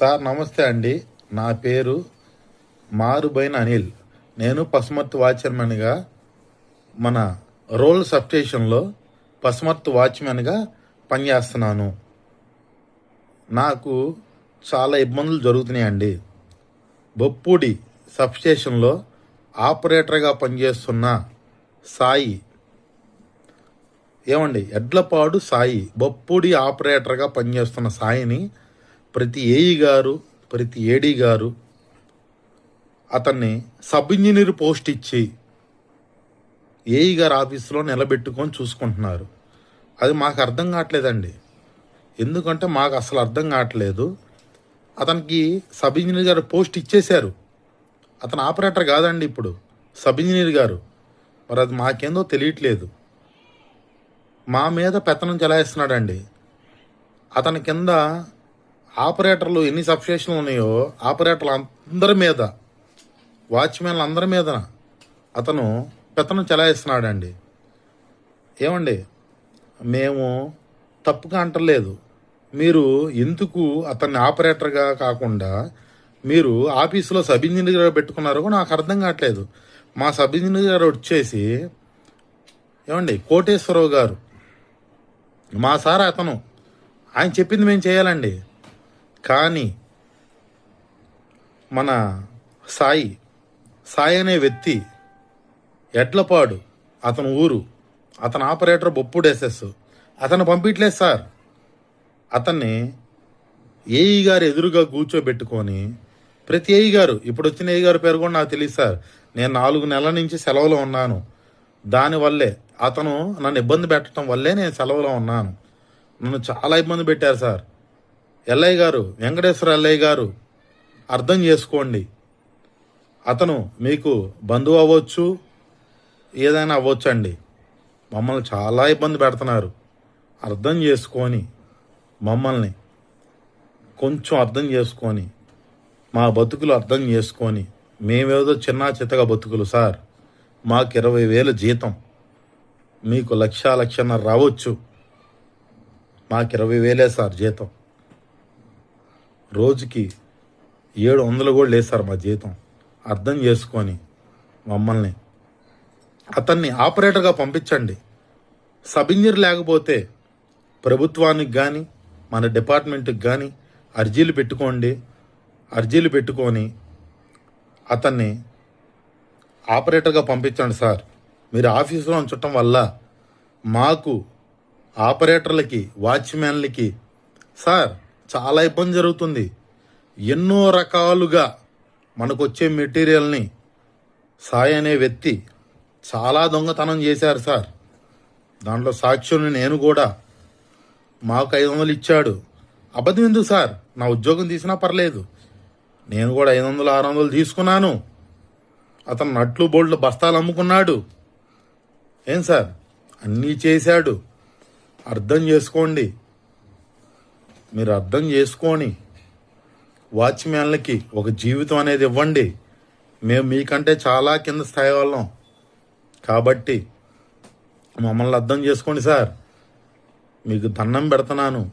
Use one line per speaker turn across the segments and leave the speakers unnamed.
Sir నమస్తే అండి. నా పేరు మారుబైన అనిల్. నేను పసుమర్త్ వాచ్మెన్గా మన రోల్ సబ్స్టేషన్లో పసుమర్త్ వాచ్మెన్గా పనిచేస్తున్నాను. నాకు చాలా ఇబ్బందులు జరుగుతున్నాయండి బొప్పూడి సబ్స్టేషన్లో ఆపరేటర్గా పనిచేస్తున్న సాయి. ఏమండి? ఎడ్లపాడు సాయి. బొప్పూడి ఆపరేటర్గా పనిచేస్తున్న సాయిని ప్రతి ఏఈ గారు ప్రతి ఏడీ గారు అతన్ని సబ్ ఇంజనీర్ పోస్ట్ ఇచ్చి ఏఈ గారు ఆఫీస్లో నిలబెట్టుకొని చూసుకుంటున్నారు. అది మాకు అర్థం కావట్లేదండి. ఎందుకంటే మాకు అసలు అర్థం కావట్లేదు. అతనికి సబ్ ఇంజనీర్ గారు పోస్ట్ ఇచ్చేశారు. అతను ఆపరేటర్ కాదండి ఇప్పుడు సబ్ ఇంజనీర్ గారు. మరి అది మాకేందో తెలియట్లేదు. మా మీద పెత్తనం చెలాయిస్తున్నాడండి. అతని కింద ఆపరేటర్లు ఎన్ని సబ్స్టేషన్లు ఉన్నాయో ఆపరేటర్లు అందరి మీద వాచ్మెన్లు అందరి మీద అతను పెత్తనం చెలాయిస్తున్నాడండి. ఏమండి? మేము తప్పుగా అంటలేదు. మీరు ఎందుకు అతన్ని ఆపరేటర్గా కాకుండా మీరు ఆఫీసులో సబ్ ఇంజనీర్ పెట్టుకున్నారో కూడా నాకు అర్థం కావట్లేదు. మా సబ్ ఇంజనీర్ గారు వచ్చేసి ఏమండి? కోటేశ్వరరావు గారు. మా సార్ అతను. ఆయన చెప్పింది మేము చేయాలండి. కానీ మన సాయి సాయి అనే వ్యక్తి ఎడ్లపాడు అతను ఊరు అతను ఆపరేటర్ బొప్పుడేసెస్ అతను పంపించలేదు సార్. అతన్ని ఏఈ గారు ఎదురుగా కూర్చోబెట్టుకొని ప్రతి ఏఈ గారు ఇప్పుడు వచ్చిన ఏఈ గారు పేరు కూడా నాకు తెలియదు సార్. నేను నాలుగు నెలల నుంచి సెలవులో ఉన్నాను. దానివల్లే అతను నన్ను ఇబ్బంది పెట్టడం వల్లే నేను సెలవులో ఉన్నాను. నన్ను చాలా ఇబ్బంది పెట్టారు సార్. ఎల్లయ్య గారు వెంకటేశ్వర ఎల్లయ్య గారు అర్థం చేసుకోండి. అతను మీకు బంధువు అవ్వచ్చు ఏదైనా అవ్వచ్చు అండి మమ్మల్ని చాలా ఇబ్బంది పెడుతున్నారు. అర్థం చేసుకొని మమ్మల్ని కొంచెం అర్థం చేసుకొని మా బతుకులు అర్థం చేసుకొని మేమేదో చిన్న చిత్తగా బతుకులు సార్. మాకు ఇరవై వేల జీతం. మీకు లక్ష లక్షన్నర రావచ్చు. మాకు ఇరవై వేలే సార్ జీతం. రోజుకి ఏడు వందలు కూడా లేదు సార్ మా జీతం. అర్థం చేసుకొని మమ్మల్ని. అతన్ని ఆపరేటర్గా పంపించండి. సబ్ ఇంజనీర్ లేకపోతే ప్రభుత్వానికి కానీ మన డిపార్ట్మెంట్కి కానీ అర్జీలు పెట్టుకోండి. అర్జీలు పెట్టుకొని అతన్ని ఆపరేటర్గా పంపించండి సార్. మీరు ఆఫీసులో ఉంచటం వల్ల మాకు ఆపరేటర్లకి వాచ్మెన్లకి సార్ చాలా ఇబ్బంది జరుగుతుంది. ఎన్నో రకాలుగా మనకు వచ్చే మెటీరియల్ని సాయి అనే వ్యక్తి చాలా దొంగతనం చేశారు సార్. దాంట్లో సాక్షుల్ని నేను కూడా మాకు ఐదు వందలు ఇచ్చాడు. అబద్ధం ఎందుకు సార్? నా ఉద్యోగం తీసినా పర్లేదు. నేను కూడా ఐదు వందలు ఆరు వందలు తీసుకున్నాను. అతను నట్లు బోల్డ్లు బస్తాలు అమ్ముకున్నాడు. ఏం సార్? అన్నీ చేశాడు. అర్థం చేసుకోండి. మీరు అర్థం చేసుకొని వాచ్మ్యాన్లకి ఒక జీవితం అనేది ఇవ్వండి. మేము మీకంటే చాలా కింద స్థాయి వాళ్ళం. కాబట్టి మమ్మల్ని అర్థం చేసుకోండి సార్. మీకు దండం పెడుతున్నాను.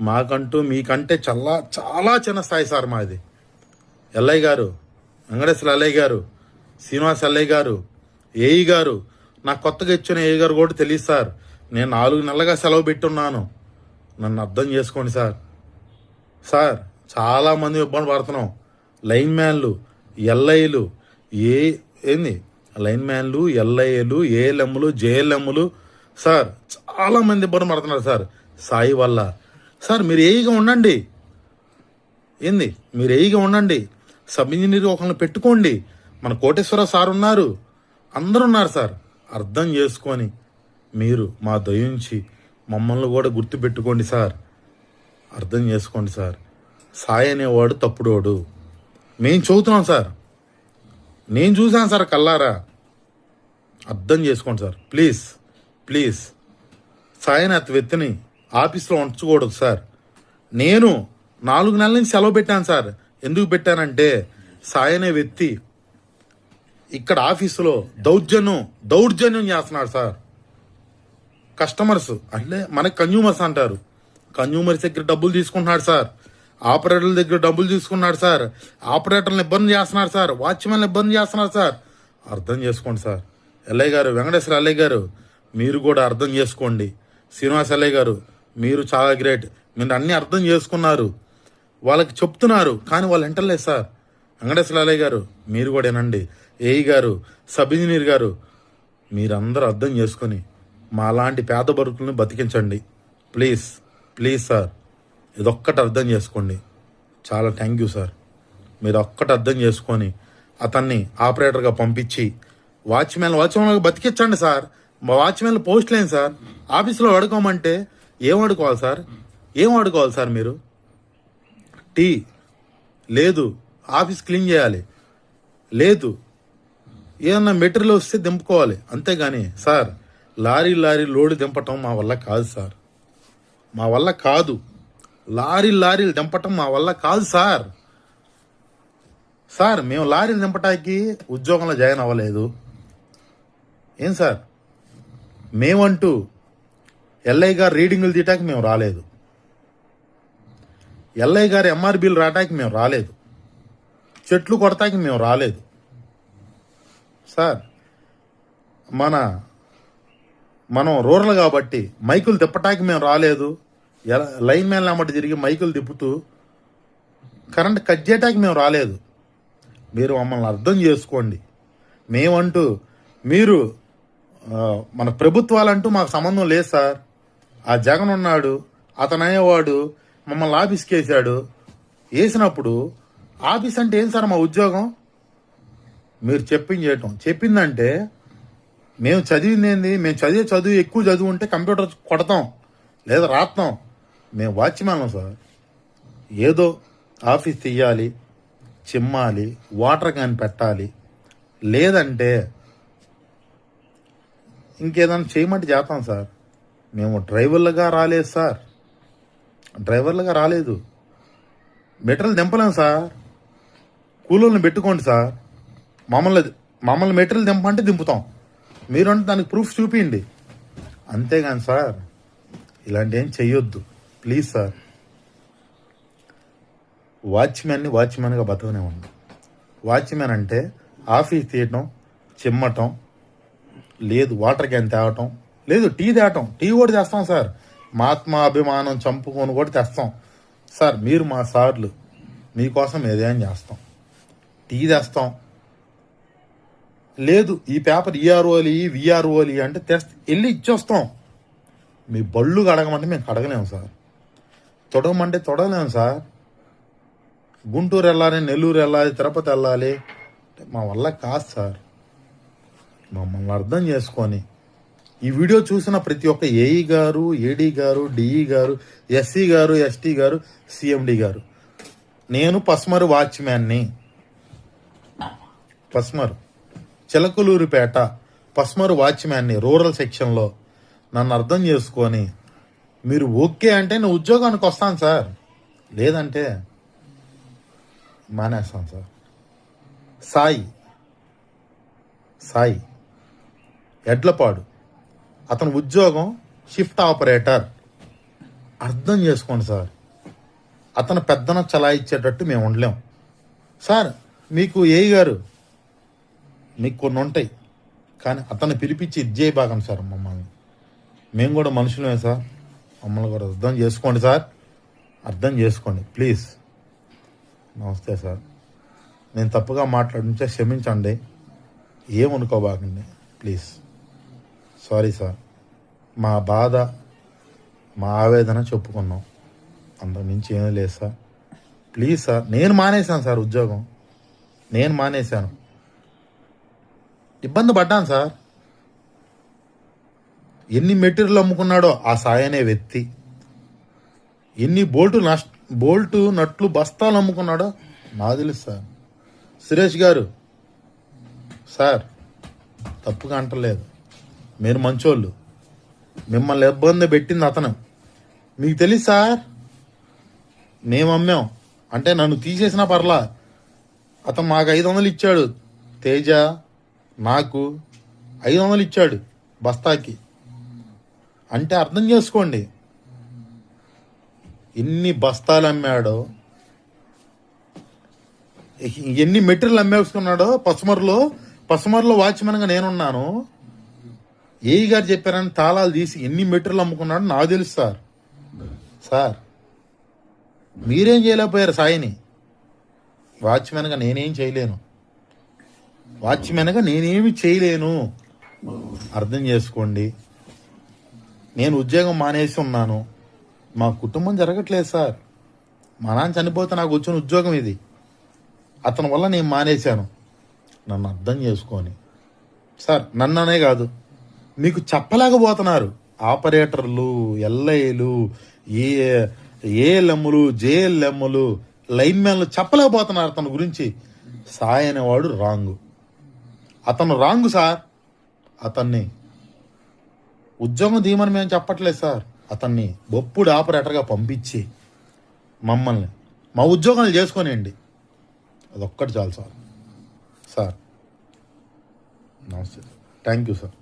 మాకంటూ మీకంటే చాలా చాలా చిన్న స్థాయి సార్ మాది. ఎల్లయ్య గారు వెంకటేశ్వర ఎల్లయ్య గారు శ్రీనివాస్ ఎల్లయ్య గారు ఏఈ గారు నాకు కొత్తగా ఇచ్చిన ఏఈ గారు కూడా తెలియదు సార్. నేను నాలుగు నెలలుగా సెలవు పెట్టున్నాను. నన్ను అర్థం చేసుకోండి సార్. సార్ చాలామంది ఇబ్బంది పడుతున్నాం. లైన్ మ్యాన్లు ఎల్ఐలు ఏ ఏంది? లైన్ మ్యాన్లు ఎల్ఐలు ఏఎల్ఎంలు జేఎల్ఎంలు. సార్ చాలా మంది ఇబ్బంది పడుతున్నారు సార్. సాయి వల్ల. సార్ మీరు ఏయిగా ఉండండి. ఏంది? మీరు ఏయిగా ఉండండి. సబ్ ఇంజనీర్ ఒకరిని పెట్టుకోండి. మన కోటేశ్వర సార్ ఉన్నారు. అందరు ఉన్నారు సార్. అర్థం చేసుకొని మీరు మా దయించి మమ్మల్ని కూడా గుర్తుపెట్టుకోండి సార్. అర్థం చేసుకోండి సార్. సాయి అనేవాడు తప్పుడోడు. మేము చదువుతున్నాం సార్. నేను చూశాను సార్ కల్లారా అర్థం చేసుకోండి సార్. Please please. సాయిని అతి వ్యక్తిని ఆఫీస్లో ఉంచకూడదు సార్. నేను నాలుగు నెలల నుంచి సెలవు పెట్టాను సార్. ఎందుకు పెట్టానంటే సాయి అనే వ్యక్తి ఇక్కడ ఆఫీసులో దౌర్జన్యం దౌర్జన్యం చేస్తున్నాడు సార్. కస్టమర్స్ అంటే మనకి కన్జ్యూమర్స్ అంటారు. కన్జ్యూమర్స్ దగ్గర డబ్బులు తీసుకుంటున్నాడు సార్. ఆపరేటర్ల దగ్గర డబ్బులు తీసుకున్నాడు సార్. ఆపరేటర్లను ఇబ్బంది చేస్తున్నారు సార్. వాచ్మెన్ ఇబ్బంది చేస్తున్నారు సార్. అర్థం చేసుకోండి సార్. ఎల్లయ్య గారు వెంకటేశ్వర ఎల్లయ్య గారు మీరు కూడా అర్థం చేసుకోండి. శ్రీనివాస్ ఎల్లయ్య గారు మీరు చాలా గ్రేట్. మీరు అన్నీ అర్థం చేసుకున్నారు. వాళ్ళకి చెప్తున్నారు కానీ వాళ్ళు వింటలేదు సార్. వెంకటేశ్వర ఎల్లయ్య గారు మీరు కూడా వినండి. ఏఈ గారు సబ్ ఇంజనీర్ గారు మీరందరూ అర్థం చేసుకొని మా లాంటి పేద బరుకులను బతికించండి. ప్లీజ్ ప్లీజ్ సార్ ఇదొక్కటి అర్థం చేసుకోండి. చాలా థ్యాంక్ యూ సార్. మీరు ఒక్కటి అర్థం చేసుకొని అతన్ని ఆపరేటర్గా పంపించి వాచ్మెన్ వాచ్మెన్ బతికించండి సార్. మా వాచ్మెన్ పోస్ట్ లేని సార్. ఆఫీస్లో వాడుకోమంటే ఏం వాడుకోవాలి సార్? ఏం వాడుకోవాలి సార్ మీరు? టీ. లేదు ఆఫీస్ క్లీన్ చేయాలి. లేదు ఏదన్నా మెటీరియల్ వస్తే దింపుకోవాలి. అంతేగాని సార్ లారీ లారీ లోడ్ దింపటం మా వల్ల కాదు సార్. మా వల్ల కాదు. లారీ లారీలు దింపటం మా వల్ల కాదు సార్. సార్ మేము లారీలు దింపటానికి ఉద్యోగంలో జాయిన్ అవ్వలేదు. ఏం సార్? మేమంటూ ఎల్ఐ గారు రీడింగులు తీయటానికి మేము రాలేదు. ఎల్ఐ గారు ఎంఆర్బీలు రావటానికి మేము రాలేదు. చెట్లు కొడటానికి మేము రాలేదు. సార్ మన మనం రూరల్ కాబట్టి మైకులు తిప్పటానికి మేము రాలేదు. ఎలా లైన్ మ్యాన్ అమ్మటి తిరిగి మైకులు తిప్పుతూ కరెంట్ కట్ చేయటానికి మేము రాలేదు. మీరు మమ్మల్ని అర్థం చేసుకోండి. మేమంటూ మీరు మన ప్రభుత్వాలంటూ మాకు సంబంధం లేదు సార్. ఆ జగన్ ఉన్నాడు అతను అనేవాడు మమ్మల్ని ఆఫీస్కి వేసాడు వేసినప్పుడు ఆఫీస్ అంటే ఏం సార్ మా ఉద్యోగం? మీరు చెప్పింది చేయటం చెప్పిందంటే మేము చదివింది ఏంది మేము చదివే చదువు ఎక్కువ చదువు ఉంటే కంప్యూటర్ కొడతాం. లేదా రాస్తాం మేము వాచ్మెన్ సార్. ఏదో ఆఫీస్ తీయాలి చిమ్మాలి వాటర్ క్యాన్ పెట్టాలి. లేదంటే ఇంకేదైనా చేయమంటే చేస్తాం సార్. మేము డ్రైవర్లుగా రాలేదు సార్. డ్రైవర్లుగా రాలేదు. మెటీరియల్ దింపలేం సార్. కూలోళ్ళని పెట్టుకోండి సార్. మమ్మల్ని మమ్మల్ని మెటీరియల్ దింపంటే దింపుతాం. మీరంటే దానికి ప్రూఫ్ చూపించండి అంతేగాని సార్ ఇలాంటి ఏం చెయ్యొద్దు ప్లీజ్ సార్ వాచ్మెన్ని వాచ్మెన్గా బతకనివ్వండి వాచ్మెన్ అంటే ఆఫీస్ తీయటం చిమ్మటం లేదు వాటర్ క్యాన్ తేవటం లేదు టీ తేవటం. టీ కూడా తెస్తాం సార్ మా ఆత్మ అభిమానం చంపుకొని కూడా తెస్తాం. సార్ మీరు మా సార్లు. మీకోసం ఏదైనా చేస్తాం. టీ తెస్తాం. లేదు ఈ పేపర్ ఈఆర్ఓలి విఆర్ఓలి అంటే తెస్త వెళ్ళి ఇచ్చొస్తాం. మీ బళ్ళు కడగమంటే మేము కడగలేము సార్. తొడగమంటే తొడగలేము సార్. గుంటూరు వెళ్ళాలి నెల్లూరు వెళ్ళాలి తిరుపతి వెళ్ళాలి. మా వల్ల కాదు సార్. మమ్మల్ని అర్థం చేసుకొని ఈ వీడియో చూసిన ప్రతి ఒక్క ఏఈ గారు ఏడీ గారు డిఈ గారు ఎస్సీ గారు ఎస్టీ గారు సిఎండి గారు. నేను పస్మరు వాచ్మ్యాన్ని. పస్మరు. చిలకలూరిపేట పస్మరు వాచ్మ్యాన్ని రూరల్ సెక్షన్లో నన్ను అర్థం చేసుకొని మీరు ఓకే అంటే నేను ఉద్యోగానికి వస్తాను సార్. లేదంటే మానేస్తాను సార్. సాయి. సాయి. ఎడ్లపాడు. అతని ఉద్యోగం షిఫ్ట్ ఆపరేటర్ అర్థం చేసుకోండి సార్. అతను పెద్దన చలాయిచ్చేటట్టు మేము ఉండలేం. సార్ మీకు ఏ గారు మీకు కొన్ని ఉంటాయి కానీ అతన్ని పిలిపించి ఇది చేయబాగం సార్ మమ్మల్ని. మేము కూడా మనుషులమే సార్. మమ్మల్ని కూడా అర్థం చేసుకోండి సార్. అర్థం చేసుకోండి ప్లీజ్. నమస్తే సార్. నేను తప్పుగా మాట్లాడుంటే క్షమించండి. ఏమనుకోబాకండి ప్లీజ్. Sorry sir. మా బాధ మా ఆవేదన చెప్పుకున్నాం. అంతకు మించి ఏమీ లేదు సార్. Please sir. నేను మానేశాను సార్ ఉద్యోగం. నేను మానేశాను. ఇబ్బంది పడ్డాను సార్. ఎన్ని మెటీరియల్ అమ్ముకున్నాడో ఆ సాయి అనే వ్యక్తి. ఎన్ని బోల్టు నష్ట బోల్టు నట్లు బస్తాలు అమ్ముకున్నాడో నాకు తెలుసు సార్. సురేష్ గారు సార్ తప్పుగా అంటలేదు. మీరు మంచోళ్ళు. మిమ్మల్ని ఇబ్బంది పెట్టింది అతను. మీకు తెలుసు సార్ మేము అమ్మాం. అంటే నన్ను తీసేసిన పర్లా. అతను మాకు ఐదు వందలు ఇచ్చాడు. తేజ నాకు ఐదు వందలు ఇచ్చాడు బస్తాకి. అంటే అర్థం చేసుకోండి. ఎన్ని బస్తాలు అమ్మాడో ఎన్ని మెటీరియల్ అమ్మేసుకున్నాడో పసుమర్లో పసుమర్లో వాచ్మెన్గా నేనున్నాను. ఏఈ గారు చెప్పారని తాళాలు తీసి ఎన్ని మెటీరియల్ అమ్ముకున్నాడో నాకు తెలుసు సార్. సార్ మీరేం చేయలేకపోయారు సాయిని? వాచ్మెన్గా నేనేం చేయలేను. వాచ్మెన్గా నేనేమి చేయలేను. అర్థం చేసుకోండి. నేను ఉద్యోగం మానేసి ఉన్నాను. మా కుటుంబం జరగట్లేదు సార్. మా నాన్న చనిపోతే నాకు వచ్చిన ఉద్యోగం ఇది. అతని వల్ల నేను మానేశాను. నన్ను అర్థం చేసుకొని. సార్ నన్ననే కాదు. మీకు చెప్పలేకపోతున్నారు. ఆపరేటర్లు ఎల్ఐలు ఏ ఏఎల్ఎంలు జేఎల్ఎంలు లైన్మెన్లు చెప్పలేకపోతున్నారు అతని గురించి. సాయి అనేవాడు రాంగు. అతను రాంగ్ సార్. అతన్ని ఉద్యోగం తీయమని మేము చెప్పట్లేదు సార్. అతన్ని బొప్పుడు ఆపరేటర్గా పంపించి మమ్మల్ని మా ఉద్యోగాలు చేసుకొనియండి. అదొక్కటి చాలు సార్. సార్ నమస్తే. Thank you sir.